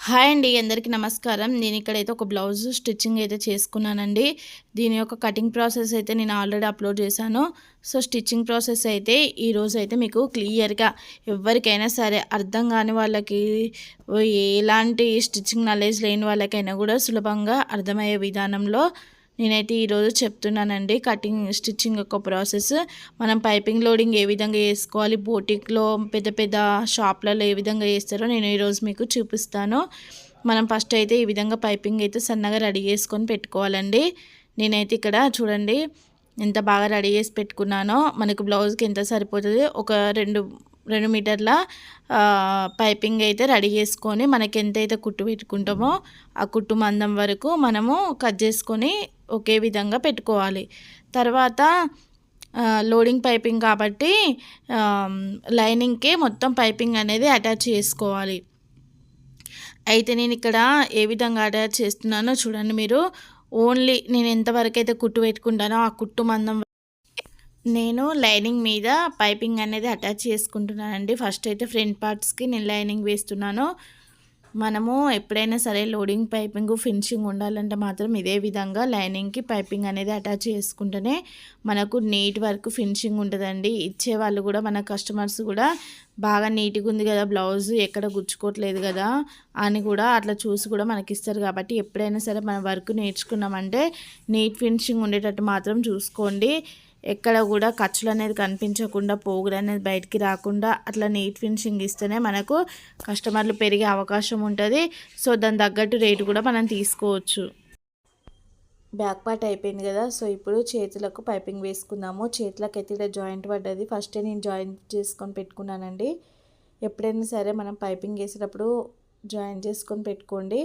Hi అండి అందరికీ నమస్కారం. నేను ఇక్కడైతే ఒక బ్లౌజ్ స్టిచ్చింగ్ అయితే చేసుకున్నానండి. దీని యొక్క కటింగ్ ప్రాసెస్ అయితే నేను ఆల్రెడీ అప్లోడ్ చేశాను. సో స్టిచ్చింగ్ ప్రాసెస్ అయితే ఈరోజు అయితే మీకు క్లియర్గా ఎవరికైనా సరే అర్థం కాని వాళ్ళకి ఎలాంటి స్టిచ్చింగ్ నాలెడ్జ్ లేని వాళ్ళకైనా కూడా సులభంగా అర్థమయ్యే విధానంలో నేనైతే ఈరోజు చెప్తున్నానండి కటింగ్ స్టిచ్చింగ్ యొక్క ప్రాసెస్ మనం పైపింగ్ లోడింగ్ ఏ విధంగా వేసుకోవాలి బోటిక్లో పెద్ద పెద్ద షాప్లలో ఏ విధంగా వేస్తారో నేను ఈరోజు మీకు చూపిస్తాను. మనం ఫస్ట్ అయితే ఈ విధంగా పైపింగ్ అయితే సన్నగా రెడీ చేసుకొని పెట్టుకోవాలండి. నేనైతే ఇక్కడ చూడండి ఎంత బాగా రెడీ చేసి పెట్టుకున్నానో మనకు బ్లౌజ్కి ఎంత సరిపోతుంది? ఒక రెండు రెండు మీటర్ల పైపింగ్ అయితే రెడీ చేసుకొని మనకి ఎంతైతే కుట్టు పెట్టుకుంటామో ఆ కుట్టు మందం వరకు మనము కట్ చేసుకొని ఒకే విధంగా పెట్టుకోవాలి. తర్వాత లోడింగ్ పైపింగ్ కాబట్టి లైనింగ్కి మొత్తం పైపింగ్ అనేది అటాచ్ చేసుకోవాలి. అయితే నేను ఇక్కడ ఏ విధంగా అటాచ్ చేస్తున్నానో చూడండి మీరు. ఓన్లీ నేను ఎంతవరకు అయితే కుట్టు పెట్టుకుంటానో ఆ కుట్టు మందం నేను లైనింగ్ మీద పైపింగ్ అనేది అటాచ్ చేసుకుంటున్నానండి. ఫస్ట్ అయితే ఫ్రంట్ పార్ట్స్కి నేను లైనింగ్ వేస్తున్నాను. మనము ఎప్పుడైనా సరే లోడింగ్ పైపింగ్ ఫినిషింగ్ ఉండాలంటే మాత్రం ఇదే విధంగా లైనింగ్కి పైపింగ్ అనేది అటాచ్ చేసుకుంటేనే మనకు నీట్ వర్క్ ఫినిషింగ్ ఉంటుందండి. ఇచ్చే వాళ్ళు కూడా మన కస్టమర్స్ కూడా బాగా నీట్గా ఉంది కదా బ్లౌజ్ ఎక్కడ గుచ్చుకోవట్లేదు కదా అని కూడా అట్లా చూసి కూడా మనకి ఇస్తారు కాబట్టి ఎప్పుడైనా సరే మన వర్క్ నేర్చుకున్నామంటే నీట్ ఫినిషింగ్ ఉండేటట్టు మాత్రం చూసుకోండి. ఎక్కడ కూడా ఖర్చులు అనేది కనిపించకుండా పోగులు అనేది బయటికి రాకుండా అట్లా నీట్ ఫినిషింగ్ ఇస్తేనే మనకు కస్టమర్లు పెరిగే అవకాశం ఉంటుంది. సో దాని తగ్గట్టు రేటు కూడా మనం తీసుకోవచ్చు. బ్యాక్ పార్ట్ అయిపోయింది కదా. సో ఇప్పుడు చేతులకు పైపింగ్ వేసుకుందాము. చేతులకు అయితే జాయింట్ పడ్డది. ఫస్టే నేను జాయింట్ చేసుకొని పెట్టుకున్నానండి. ఎప్పుడైనా సరే మనం పైపింగ్ వేసేటప్పుడు జాయింట్ చేసుకొని పెట్టుకోండి.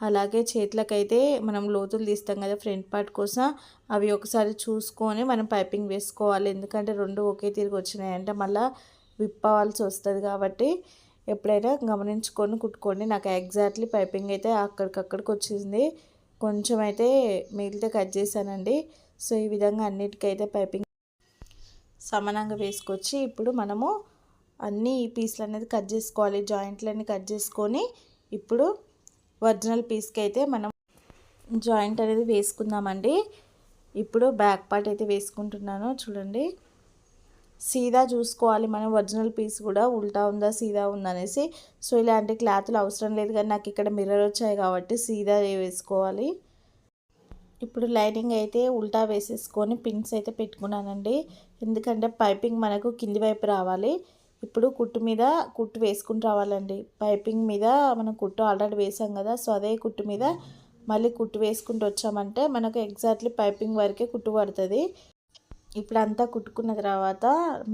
అలాగే చేతులకైతే మనం లోతులు తీస్తాం కదా ఫ్రంట్ పార్ట్ కోసం. అవి ఒకసారి చూసుకొని మనం పైపింగ్ వేసుకోవాలి. ఎందుకంటే రెండు ఒకే తిరిగి వచ్చినాయంటే. మళ్ళీ విప్పవలసి వస్తుంది కాబట్టి ఎప్పుడైనా గమనించుకొని కుట్టుకోండి. నాకు ఎగ్జాక్ట్లీ పైపింగ్ అయితే అక్కడికక్కడికి వచ్చింది. కొంచెం అయితే మిగిలితే కట్ చేశానండి. సో ఈ విధంగా అన్నిటికైతే పైపింగ్ సమానంగా వేసుకొచ్చి ఇప్పుడు మనము అన్ని పీసులు అనేది కట్ చేసుకోవాలి. జాయింట్లన్నీ కట్ చేసుకొని ఇప్పుడు ఒరిజినల్ పీస్కి అయితే మనం జాయింట్ అనేది వేసుకుందామండి. ఇప్పుడు బ్యాక్ పార్ట్ అయితే వేసుకుంటున్నాను చూడండి. సీదా చూసుకోవాలి మనం ఒరిజినల్ పీస్ కూడా ఉల్టా ఉందా సీదా ఉందా అనేసి. సో ఇలాంటి క్లాత్లు అవసరం లేదు కానీ నాకు ఇక్కడ మిర్రర్ వచ్చాయి కాబట్టి సీదా వేసుకోవాలి. ఇప్పుడు లైనింగ్ అయితే ఉల్టా వేసేసుకొని పిన్స్ అయితే పెట్టుకున్నానండి. ఎందుకంటే పైపింగ్ మనకు కింది వైపు రావాలి. ఇప్పుడు కుట్టు మీద కుట్టు వేసుకుని రావాలండి. పైపింగ్ మీద మనం కుట్టు ఆల్రెడీ వేసాం కదా సో అదే కుట్టు మీద మళ్ళీ కుట్టు వేసుకుంటూ వచ్చామంటే మనకు ఎగ్జాక్ట్లీ పైపింగ్ వరకే కుట్టు పడుతుంది. ఇప్పుడు అంతా కుట్టుకున్న తర్వాత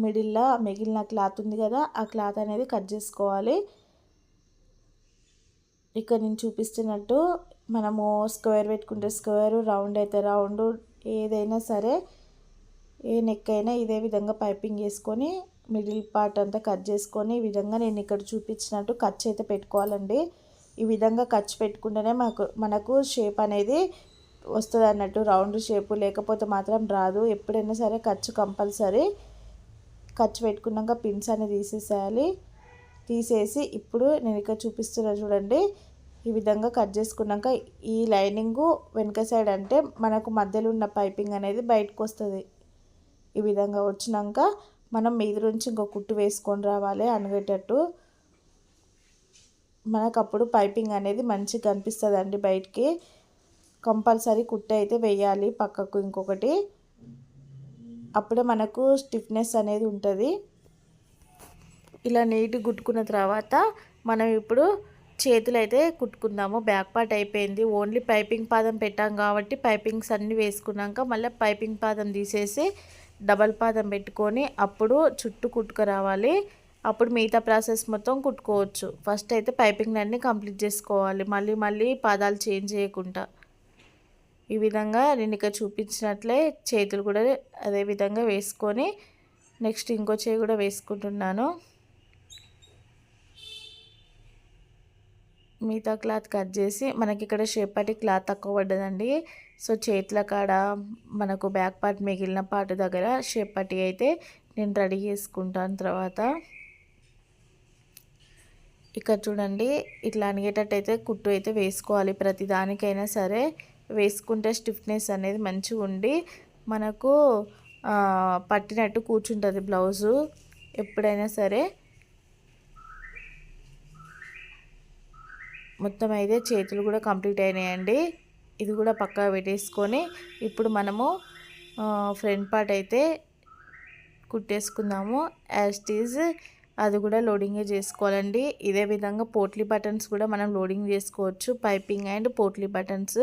మిడిల్లో మిగిలిన క్లాత్ ఉంది కదా ఆ క్లాత్ అనేది కట్ చేసుకోవాలి. ఇక్కడ నేను చూపిస్తున్నట్టు మనము స్క్వేర్ పెట్టుకుంటే స్క్వేర్ రౌండ్ అయితే రౌండ్ ఏదైనా సరే ఏ నెక్ అయినా ఇదే విధంగా పైపింగ్ వేసుకొని మిడిల్ పార్ట్ అంతా కట్ చేసుకొని ఈ విధంగా నేను ఇక్కడ చూపించినట్టు ఖర్చు అయితే పెట్టుకోవాలండి. ఈ విధంగా ఖర్చు పెట్టుకుంటేనే మాకు మనకు షేప్ అనేది వస్తుంది అన్నట్టు. రౌండ్ షేపు లేకపోతే మాత్రం రాదు. ఎప్పుడైనా సరే ఖర్చు కంపల్సరీ. ఖర్చు పెట్టుకున్నాక పిన్స్ అనేది తీసేసేయాలి. తీసేసి ఇప్పుడు నేను ఇక్కడ చూపిస్తున్నా చూడండి. ఈ విధంగా కట్ చేసుకున్నాక ఈ లైనింగు వెనుక సైడ్ అంటే మనకు మధ్యలో ఉన్న పైపింగ్ అనేది బయటకు వస్తుంది. ఈ విధంగా వచ్చినాక మనం మీద నుంచి ఇంకో కుట్టు వేసుకొని రావాలి అనగేటట్టు మనకు అప్పుడు పైపింగ్ అనేది మంచిగా కనిపిస్తుంది అండి బయటికి. కంపల్సరీ కుట్టు అయితే వేయాలి పక్కకు ఇంకొకటి. అప్పుడే మనకు స్టిఫ్నెస్ అనేది ఉంటుంది. ఇలా నీట్గా కుట్టుకున్న తర్వాత మనం ఇప్పుడు చేతులు అయితే కుట్టుకుందాము. బ్యాక్ పార్ట్ అయిపోయింది. ఓన్లీ పైపింగ్ పాదం పెట్టాం కాబట్టి పైపింగ్స్ అన్నీ వేసుకున్నాక మళ్ళీ పైపింగ్ పాదం తీసేసి డబల్ పాదం పెట్టుకొని అప్పుడు చుట్టూ కుట్టుకు రావాలి అప్పుడు మిగతా ప్రాసెస్ మొత్తం కుట్టుకోవచ్చు. ఫస్ట్ అయితే పైపింగ్ అన్నీ కంప్లీట్ చేసుకోవాలి. మళ్ళీ మళ్ళీ పాదాలు చేంజ్ చేయకుండా. ఈ విధంగా నేను ఇక్కడ చూపించినట్లే చేతులు కూడా అదే విధంగా వేసుకొని నెక్స్ట్ ఇంకో చేయి కూడా వేసుకుంటున్నాను. మిగతా క్లాత్ కట్ చేసి మనకి ఇక్కడ షేపటి క్లాత్ తక్కువ పడ్డదండి. సో చేతుల కాడ మనకు బ్యాక్ పార్ట్ మిగిలిన పార్ట్ దగ్గర షేపటి అయితే నేను రెడీ చేసుకుంటాను తర్వాత. ఇక్కడ చూడండి ఇట్లా అనిగేటట్టు అయితే కుట్టు అయితే వేసుకోవాలి. ప్రతి దానికైనా సరే వేసుకుంటే స్టిఫ్నెస్ అనేది మంచిగా ఉండి మనకు పట్టినట్టు కూర్చుంటుంది బ్లౌజు. ఎప్పుడైనా సరే మొత్తం అయితే చేతులు కూడా కంప్లీట్ అయినాయండి. ఇది కూడా పక్కా పెట్టేసుకొని ఇప్పుడు మనము ఫ్రంట్ పార్ట్ అయితే కుట్టేసుకుందాము. యాజ్ ఈజ్ అది కూడా లోడింగే చేసుకోవాలండి. ఇదే విధంగా పోట్లీ బటన్స్ కూడా మనం లోడింగ్ చేసుకోవచ్చు. Piping and potli buttons.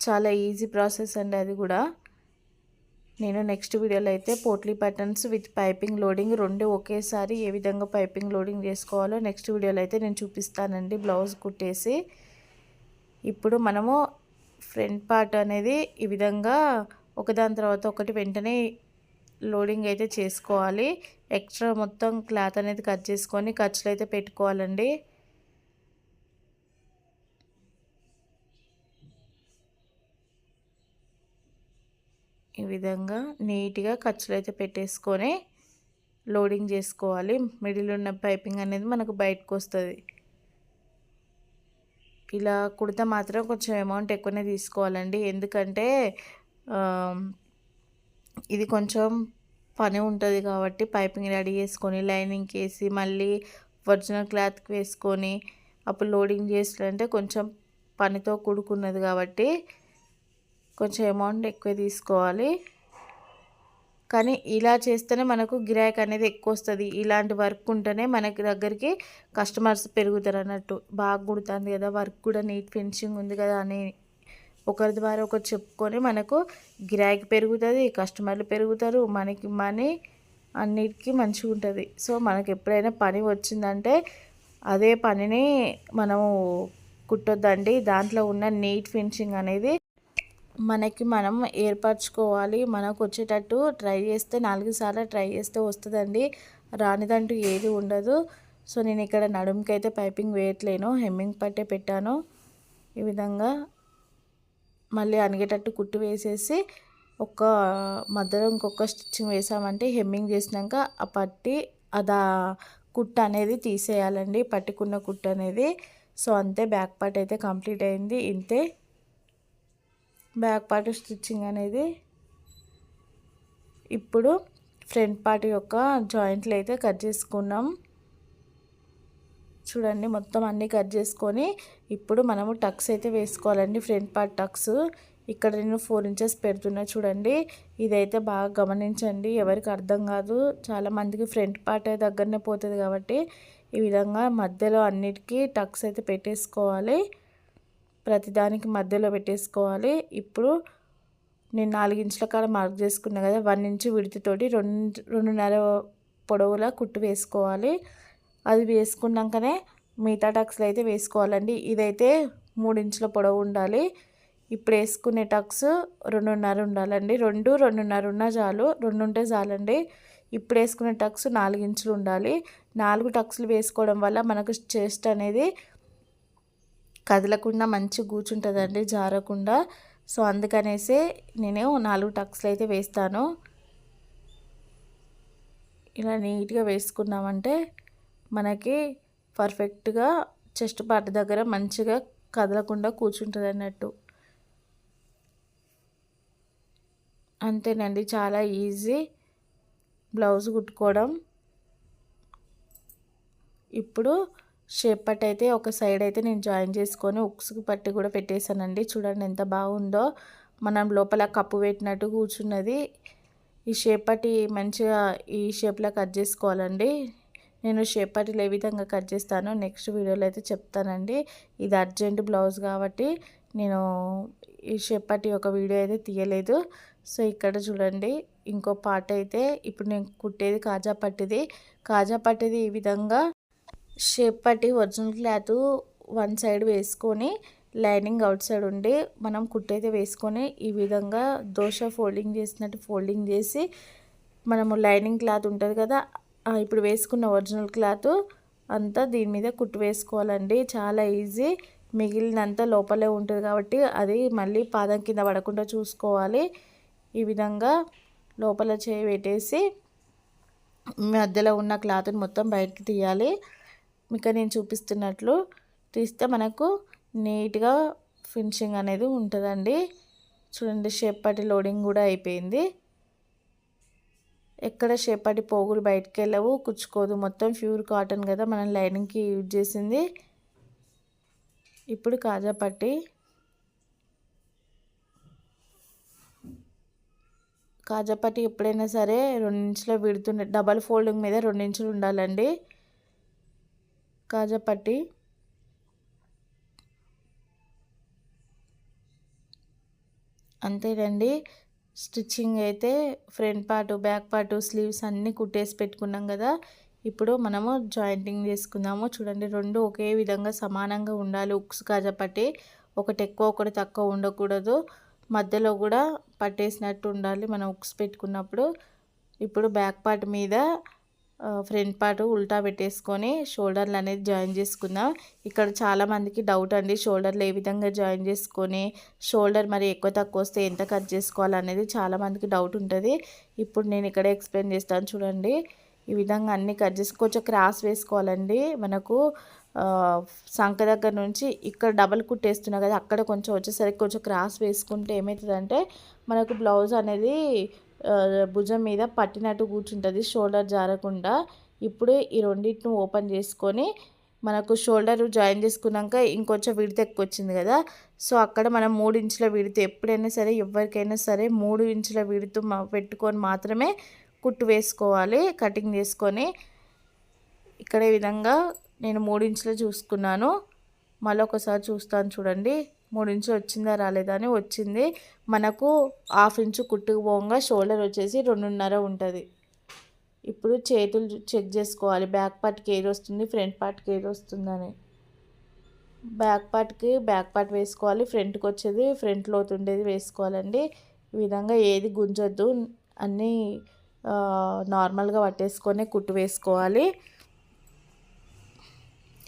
చాలా ఈజీ ప్రాసెస్ అండి అది కూడా. నేను నెక్స్ట్ వీడియోలో అయితే potli buttons with piping loading రెండు ఒకేసారి ఏ విధంగా పైపింగ్ లోడింగ్ చేసుకోవాలో నెక్స్ట్ వీడియోలో అయితే నేను చూపిస్తానండి. బ్లౌజ్ కుట్టేసి. ఇప్పుడు మనము ఫ్రంట్ పార్ట్ అనేది ఈ విధంగా ఒకదాని తర్వాత ఒకటి వెంటనే లోడింగ్ అయితే చేసుకోవాలి. ఎక్స్ట్రా మొత్తం క్లాత్ అనేది కట్ చేసుకొని ఖర్చులు అయితే పెట్టుకోవాలండి. ఈ విధంగా నీట్గా ఖర్చులు అయితే పెట్టేసుకొని లోడింగ్ చేసుకోవాలి. మిడిల్ ఉన్న పైపింగ్ అనేది మనకు బయటకు వస్తుంది. ఇలా కుడితే మాత్రం కొంచెం అమౌంట్ ఎక్కువనే తీసుకోవాలండి. ఎందుకంటే ఇది కొంచెం పని ఉంటుంది కాబట్టి పైపింగ్ రెడీ చేసుకొని లైనింగ్కి వేసి మళ్ళీ ఒరిజినల్ క్లాత్కి వేసుకొని అప్పుడు లోడింగ్ చేసినంటే కొంచెం పనితో కూడుకున్నది కాబట్టి కొంచెం అమౌంట్ ఎక్కువ తీసుకోవాలి. కానీ ఇలా చేస్తేనే మనకు గిరాక్ అనేది ఎక్కువ వస్తుంది ఇలాంటి వర్క్ ఉంటేనే మనకి దగ్గరికి కస్టమర్స్ పెరుగుతారు అన్నట్టు బాగా కుడుతుంది కదా వర్క్ కూడా నీట్ ఫినిషింగ్ ఉంది కదా అని ఒకరి ద్వారా ఒకరు చెప్పుకొని మనకు గిరాకీ పెరుగుతుంది కస్టమర్లు పెరుగుతారు మనకి మనీ అన్నిటికీ మంచిగా ఉంటుంది. సో మనకు ఎప్పుడైనా పని వచ్చిందంటే అదే పనిని మనము కుట్టొద్దండి. దాంట్లో ఉన్న నీట్ ఫినిషింగ్ అనేది మనకి మనం ఏర్పరచుకోవాలి. మనకు వచ్చేటట్టు ట్రై చేస్తే నాలుగు సార్లు ట్రై చేస్తే వస్తుందండి. రానిదంటూ ఏది ఉండదు. సో నేను ఇక్కడ నడుముకి అయితే పైపింగ్ వేయట్లేను. హెమ్మింగ్ పట్టే పెట్టాను. ఈ విధంగా మళ్ళీ అనిగేటట్టు కుట్టు వేసేసి ఒక మధ్యలో ఇంకొక స్టిచ్చింగ్ వేసామంటే హెమ్మింగ్ చేసినాక ఆ పట్టి అదా కుట్ట అనేది తీసేయాలండి. పట్టుకున్న కుట్ట అనేది. సో అంతే. బ్యాక్ పార్ట్ అయితే కంప్లీట్ అయింది. ఇంతే. బ్యాక్ పార్ట్ స్టిచ్చింగ్ అనేది. ఇప్పుడు ఫ్రంట్ పార్ట్ యొక్క జాయింట్లు అయితే కట్ చేసుకున్నాం. చూడండి మొత్తం అన్నీ కట్ చేసుకొని ఇప్పుడు మనము టక్స్ అయితే వేసుకోవాలండి ఫ్రంట్ పార్ట్ టక్స్. ఇక్కడ నేను ఫోర్ ఇంచెస్ పెడుతున్నా చూడండి. ఇదైతే బాగా గమనించండి ఎవరికి అర్థం కాదు. చాలామందికి ఫ్రంట్ పార్ట్ దగ్గరనే పోతుంది కాబట్టి ఈ విధంగా మధ్యలో అన్నిటికీ టక్స్ అయితే పెట్టేసుకోవాలి. ప్రతిదానికి మధ్యలో పెట్టేసుకోవాలి. ఇప్పుడు నేను నాలుగించుల కాడ మార్క్ చేసుకున్నా కదా వన్ ఇంచు విడితితోటి రెండు రెండున్నర పొడవులా కుట్టు వేసుకోవాలి. అది వేసుకున్నాకనే మిగతా టక్స్లు అయితే వేసుకోవాలండి. ఇదైతే మూడు ఇంచుల పొడవు ఉండాలి. ఇప్పుడు వేసుకునే టక్స్ రెండున్నర ఉండాలండి. రెండు రెండున్నర ఉన్న చాలు. రెండు ఉంటే చాలండి. ఇప్పుడు వేసుకునే టక్స్ నాలుగు ఇంచులు ఉండాలి. నాలుగు టక్స్లు వేసుకోవడం వల్ల మనకు చెస్ట్ అనేది కదలకుండా మంచి కూర్చుంటుందండి జారకుండా. సో అందుకనేసి నేను నాలుగు టక్స్లు అయితే వేస్తాను. ఇలా నీట్గా వేసుకున్నామంటే మనకి పర్ఫెక్ట్గా చెస్ట్ పార్ట్ దగ్గర మంచిగా కదలకుండా కూర్చుంటుంది అన్నట్టు అంతేనండి చాలా ఈజీ బ్లౌజ్ కుట్టుకోవడం. ఇప్పుడు షేప్ పట్టి అయితే ఒక సైడ్ అయితే నేను జాయిన్ చేసుకొని ఉక్సుకు పట్టి కూడా పెట్టేశానండి. చూడండి ఎంత బాగుందో. మనం లోపల కప్పు పెట్టినట్టు కూర్చున్నది. ఈ షేప్ పట్టి మంచిగా ఈ షేప్లో కట్ చేసుకోవాలండి. నేను షేప్ పట్టీలు ఏ విధంగా కట్ చేస్తానో నెక్స్ట్ వీడియోలో అయితే చెప్తానండి. ఇది అర్జెంట్ బ్లౌజ్ కాబట్టి నేను ఈ షేప్ పట్టి ఒక వీడియో అయితే తీయలేదు. సో ఇక్కడ చూడండి ఇంకో పార్ట్ అయితే ఇప్పుడు నేను కుట్టేది కాజా పట్టిది. కాజా పట్టిది ఈ విధంగా షేప్ పట్టి ఒరిజినల్ క్లాత్ వన్ సైడ్ వేసుకొని లైనింగ్ అవుట్ సైడ్ ఉండి మనం కుట్టైతే వేసుకొని ఈ విధంగా దోశ ఫోల్డింగ్ చేసినట్టు ఫోల్డింగ్ చేసి మనము లైనింగ్ క్లాత్ ఉంటుంది కదా ఇప్పుడు వేసుకున్న ఒరిజినల్ క్లాత్ అంతా దీని మీద కుట్టు వేసుకోవాలండి. చాలా ఈజీ. మిగిలినంత లోపలే ఉంటుంది కాబట్టి అది మళ్ళీ పాదం కింద పడకుండా చూసుకోవాలి. ఈ విధంగా లోపల చేయి పెట్టేసి మధ్యలో ఉన్న క్లాత్ని మొత్తం బయటకు తీయాలి. ఇక్కడ నేను చూపిస్తున్నట్లు తీస్తే మనకు నీట్గా ఫినిషింగ్ అనేది ఉంటుందండి. చూడండి షేప్పటి లోడింగ్ కూడా అయిపోయింది. ఎక్కడ షేపటి పోగులు బయటకు వెళ్ళవు కుచ్చుకోదు. మొత్తం ప్యూర్ కాటన్ కదా మనం లైనింగ్కి యూజ్ చేసింది. ఇప్పుడు కాజా పట్టి కాజా పట్టి ఎప్పుడైనా సరే రెండించులో విడుతుండే డబల్ ఫోల్డింగ్ మీద రెండు ఇంచులు ఉండాలండి. కాజాపట్టి అంతేనండి. స్టిచ్చింగ్ అయితే front part back part sleeves అన్నీ కుట్టేసి పెట్టుకున్నాం కదా. ఇప్పుడు మనము జాయింటింగ్ చేసుకుందాము. చూడండి రెండు ఒకే విధంగా సమానంగా ఉండాలి ఉక్స్ కాజా పట్టి ఒకటి ఎక్కువ ఒకటి తక్కువ ఉండకూడదు. మధ్యలో కూడా పట్టేసినట్టు ఉండాలి మనం ఉక్స్ పెట్టుకున్నప్పుడు. ఇప్పుడు బ్యాక్ పార్ట్ మీద ఫ్రంట్ పార్ట్ ఉల్టా పెట్టేసుకొని షోల్డర్లు అనేది జాయిన్ చేసుకుందాం. ఇక్కడ చాలామందికి డౌట్ అండి షోల్డర్లు ఏ విధంగా జాయిన్ చేసుకొని షోల్డర్ మరి ఎక్కువ తక్కువ వస్తే ఎంత కట్ చేసుకోవాలనేది చాలామందికి డౌట్ ఉంటుంది. ఇప్పుడు నేను ఇక్కడ ఎక్స్ప్లెయిన్ చేస్తాను చూడండి. ఈ విధంగా అన్ని కట్ చేసి కొంచెం క్రాస్ వేసుకోవాలండి. మనకు సంఖ దగ్గర నుంచి ఇక్కడ డబల్ కుట్టేస్తున్నా కదా అక్కడ కొంచెం వచ్చేసరికి కొంచెం క్రాస్ వేసుకుంటే ఏమవుతుందంటే మనకు బ్లౌజ్ అనేది భుజం మీద పట్టినట్టు కూర్చుంటుంది షోల్డర్ జారకుండా. ఇప్పుడు ఈ రెండింటిని ఓపెన్ చేసుకొని మనకు షోల్డర్ జాయిన్ చేసుకున్నాక ఇంకొంచెం విడత ఎక్కువ వచ్చింది కదా. సో అక్కడ మనం మూడు ఇంచుల విడత ఎప్పుడైనా సరే ఎవరికైనా సరే మూడు ఇంచుల విడత పెట్టుకొని మాత్రమే కుట్టు వేసుకోవాలి కటింగ్ చేసుకొని. ఇక్కడ విధంగా నేను మూడు ఇంచులు చూసుకున్నాను. మళ్ళీ ఒకసారి చూస్తాను చూడండి. మూడు ఇంచు వచ్చిందా రాలేదా అని వచ్చింది. మనకు హాఫ్ ఇంచు కుట్టుకు పోగా షోల్డర్ వచ్చేసి రెండున్నర ఉంటుంది. ఇప్పుడు చేతులు చెక్ చేసుకోవాలి. బ్యాక్ పార్ట్కి ఏది వస్తుంది? ఫ్రంట్ పార్ట్కి ఏది వస్తుందని. బ్యాక్ పార్ట్కి బ్యాక్ పార్ట్ వేసుకోవాలి. ఫ్రంట్కి వచ్చేది ఫ్రంట్ లోతు ఉండేది వేసుకోవాలండి. ఈ విధంగా ఏది గుంజొద్దు. అన్నీ నార్మల్గా పట్టేసుకొని కుట్టు వేసుకోవాలి.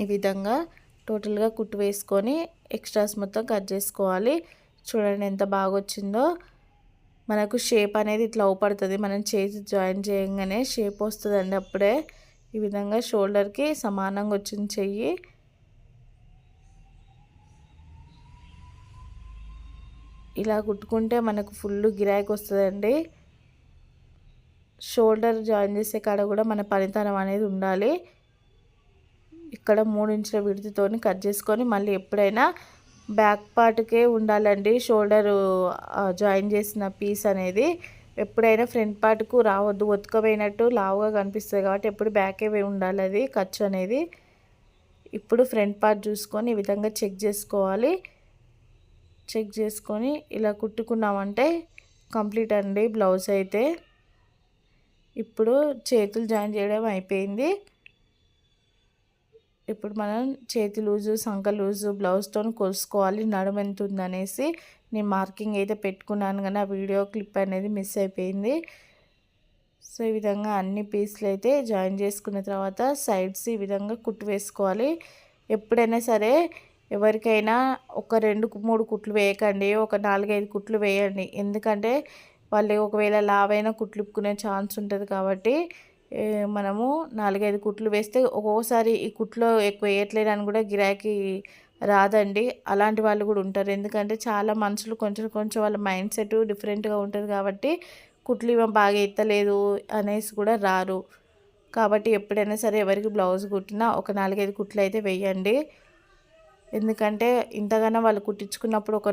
ఈ విధంగా టోటల్గా కుట్టు వేసుకొని ఎక్స్ట్రాస్ మొత్తం కట్ చేసుకోవాలి. చూడండి ఎంత బాగా వచ్చిందో మనకు షేప్ అనేది ఇట్లా అవుపడుతుంది. మనం చేతి జాయిన్ చేయగానే షేప్ వస్తుందండి అప్పుడే. ఈ విధంగా షోల్డర్కి సమానంగా వచ్చింది చెయ్యి. ఇలా కుట్టుకుంటే మనకు ఫుల్ గిరాకి వస్తుందండి. షోల్డర్ జాయిన్ చేసే కాడ కూడా మన పనితనం అనేది ఉండాలి. ఇక్కడ మూడు ఇంచుల విడితితో కట్ చేసుకొని మళ్ళీ ఎప్పుడైనా బ్యాక్ పార్ట్కే ఉండాలండి. షోల్డర్ జాయిన్ చేసిన పీస్ అనేది ఎప్పుడైనా ఫ్రంట్ పార్ట్కు రావద్దు. ఒత్తుకపోయినట్టు లావుగా కనిపిస్తుంది కాబట్టి ఎప్పుడు బ్యాకే ఉండాలి అది ఖర్చు అనేది. ఇప్పుడు ఫ్రంట్ పార్ట్ చూసుకొని ఈ విధంగా చెక్ చేసుకోవాలి. చెక్ చేసుకొని ఇలా కుట్టుకున్నామంటే కంప్లీట్ అండి బ్లౌజ్ అయితే. ఇప్పుడు చేతులు జాయిన్ చేయడం అయిపోయింది. ఇప్పుడు మనం చేతి లూజు సంక లూజు బ్లౌజ్తో కొలుసుకోవాలి. నడుము ఎంత ఉందనేసి నేను మార్కింగ్ అయితే పెట్టుకున్నాను కానీ ఆ వీడియో క్లిప్ అనేది మిస్ అయిపోయింది. సో ఈ విధంగా అన్ని పీసులు అయితే జాయిన్ చేసుకున్న తర్వాత సైడ్స్ ఈ విధంగా కుట్టు వేసుకోవాలి. ఎప్పుడైనా సరే ఎవరికైనా ఒక రెండు మూడు కుట్లు వేయకండి ఒక నాలుగైదు కుట్లు వేయండి. ఎందుకంటే వాళ్ళు ఒకవేళ లావైన కుట్లుపుకునే ఛాన్స్ ఉంటుంది కాబట్టి మనము నాలుగైదు కుట్లు వేస్తే ఒక్కోసారి ఈ కుట్లో ఎక్కువ వేయట్లేదని కూడా గిరాకీ రాదండి. అలాంటి వాళ్ళు కూడా ఉంటారు. ఎందుకంటే చాలా మనుషులు కొంచెం కొంచెం వాళ్ళ మైండ్ సెట్ డిఫరెంట్గా ఉంటుంది కాబట్టి కుట్లు ఇవ్వం బాగా ఎత్తలేదు అనేసి కూడా రారు. కాబట్టి ఎప్పుడైనా సరే ఎవరికి బ్లౌజ్ కుట్టినా ఒక నాలుగైదు కుట్లు అయితే వేయండి. ఎందుకంటే ఇంతగానో వాళ్ళు కుట్టించుకున్నప్పుడు ఒక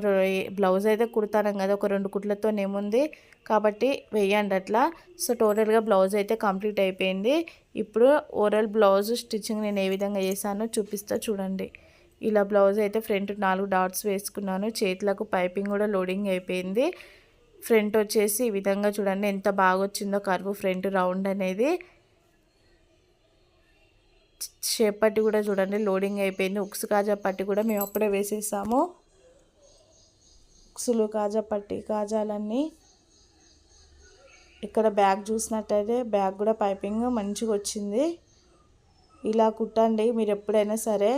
బ్లౌజ్ అయితే కుడతాను కదా ఒక రెండు కుట్లతో ఏముంది కాబట్టి వేయండి అట్లా. సో టోటల్గా బ్లౌజ్ అయితే కంప్లీట్ అయిపోయింది. ఇప్పుడు ఓరల్ బ్లౌజ్ స్టిచ్చింగ్ నేను ఏ విధంగా చేశానో చూపిస్తా చూడండి. ఇలా బ్లౌజ్ అయితే ఫ్రంట్ నాలుగు డాట్స్ వేసుకున్నాను. చేతులకు పైపింగ్ కూడా లోడింగ్ అయిపోయింది. ఫ్రంట్ వచ్చేసి ఈ విధంగా చూడండి ఎంత బాగా వచ్చిందో కర్వ్ ఫ్రంట్ రౌండ్ అనేది. షేప్ పట్టి కూడా చూడండి లోడింగ్ అయిపోయింది. ఉక్స్ కాజా పట్టి కూడా మేము అప్పుడే వేసేసాము. ఉక్సులు కాజా పట్టి కాజాలన్నీ ఇక్కడ బ్యాగ్ చూసినట్టయితే బ్యాగ్ కూడా పైపింగ్ మంచిగా వచ్చింది. ఇలా కుట్టండి మీరు ఎప్పుడైనా సరే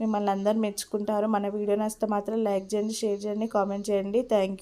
మిమ్మల్ని అందరు మెచ్చుకుంటారు. మన వీడియో నచ్చితే మాత్రం లైక్ చేయండి షేర్ చేయండి కామెంట్ చేయండి. థ్యాంక్